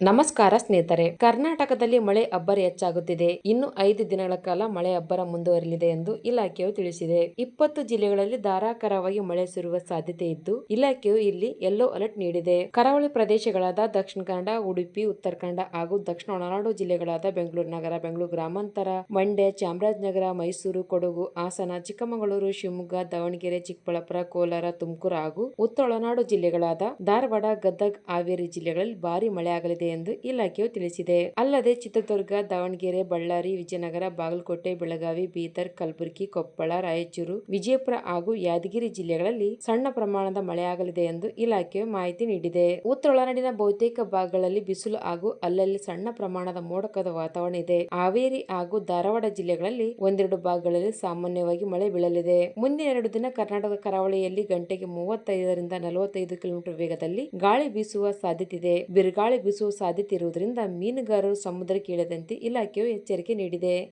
ನಮಸ್ಕಾರ ಸ್ನೇಹಿತರೆ. ಕರ್ನಾಟಕದಲ್ಲಿ ಮಳೆ ಅಬ್ಬರ ಹೆಚ್ಚಾಗುತ್ತಿದೆ. ಇನ್ನು ಐದು ದಿನಗಳ ಕಾಲ ಮಳೆ ಅಬ್ಬರ ಮುಂದುವರಿಯಲಿದೆ ಎಂದು ಇಲಾಖೆಯು ತಿಳಿಸಿದೆ. ಇಪ್ಪತ್ತು ಜಿಲ್ಲೆಗಳಲ್ಲಿ ಧಾರಾಕಾರವಾಗಿ ಮಳೆ ಸುರುವ ಸಾಧ್ಯತೆ ಇದ್ದು, ಇಲಾಖೆಯು ಇಲ್ಲಿ ಯೆಲ್ಲೋ ಅಲರ್ಟ್ ನೀಡಿದೆ. ಕರಾವಳಿ ಪ್ರದೇಶಗಳಾದ ದಕ್ಷಿಣ ಕನ್ನಡ, ಉಡುಪಿ, ಉತ್ತರ ಕನ್ನಡ ಹಾಗೂ ದಕ್ಷಿಣ ಒಳನಾಡು ಜಿಲ್ಲೆಗಳಾದ ಬೆಂಗಳೂರು ನಗರ, ಬೆಂಗಳೂರು ಗ್ರಾಮಾಂತರ, ಮಂಡ್ಯ, ಚಾಮರಾಜನಗರ, ಮೈಸೂರು, ಕೊಡಗು, ಹಾಸನ, ಚಿಕ್ಕಮಗಳೂರು, ಶಿವಮೊಗ್ಗ, ದಾವಣಗೆರೆ, ಚಿಕ್ಕಬಳ್ಳಾಪುರ, ಕೋಲಾರ, ತುಮಕೂರು ಹಾಗೂ ಉತ್ತರ ಒಳನಾಡು ಜಿಲ್ಲೆಗಳಾದ ಧಾರವಾಡ, ಗದಗ್, ಹಾವೇರಿ ಜಿಲ್ಲೆಗಳಲ್ಲಿ ಭಾರಿ ಮಳೆಯಾಗಲಿದೆ. ಎಂದು ಇಲಾಖೆಯು ತಿಳಿಸಿದೆ. ಅಲ್ಲದೆ, ಚಿತ್ರದುರ್ಗ, ದಾವಣಗೆರೆ, ಬಳ್ಳಾರಿ, ವಿಜಯನಗರ, ಬಾಗಲಕೋಟೆ, ಬೆಳಗಾವಿ, ಬೀದರ್, ಕಲಬುರಗಿ, ಕೊಪ್ಪಳ, ರಾಯಚೂರು, ವಿಜಯಪುರ ಹಾಗೂ ಯಾದಗಿರಿ ಜಿಲ್ಲೆಗಳಲ್ಲಿ ಸಣ್ಣ ಪ್ರಮಾಣದ ಮಳೆಯಾಗಲಿದೆ ಎಂದು ಇಲಾಖೆಯು ಮಾಹಿತಿ ನೀಡಿದೆ. ಉತ್ತರ ಒಳನಾಡಿನ ಬಹುತೇಕ ಭಾಗಗಳಲ್ಲಿ ಬಿಸಿಲು ಹಾಗೂ ಅಲ್ಲಲ್ಲಿ ಸಣ್ಣ ಪ್ರಮಾಣದ ಮೋಡಕದ ವಾತಾವರಣ ಇದೆ. ಹಾವೇರಿ ಹಾಗೂ ಧಾರವಾಡ ಜಿಲ್ಲೆಗಳಲ್ಲಿ ಒಂದೆರಡು ಭಾಗಗಳಲ್ಲಿ ಸಾಮಾನ್ಯವಾಗಿ ಮಳೆ ಬೀಳಲಿದೆ. ಮುಂದಿನ ಎರಡು ದಿನ ಕರ್ನಾಟಕ ಕರಾವಳಿಯಲ್ಲಿ ಗಂಟೆಗೆ ಮೂವತ್ತೈದರಿಂದ ನಲವತ್ತೈದು ಕಿಲೋಮೀಟರ್ ವೇಗದಲ್ಲಿ ಗಾಳಿ ಬೀಸುವ ಸಾಧ್ಯತೆ ಇದೆ. ಬಿರುಗಾಳಿ ಬೀಸುವ ಸಾಧ್ಯತೆ ಇರುವುದರಿಂದ ಮೀನುಗಾರರು ಸಮುದ್ರಕ್ಕೆ ಇಳಿಯದಂತೆ ಇಲಾಖೆಯು ಎಚ್ಚರಿಕೆ ನೀಡಿದೆ.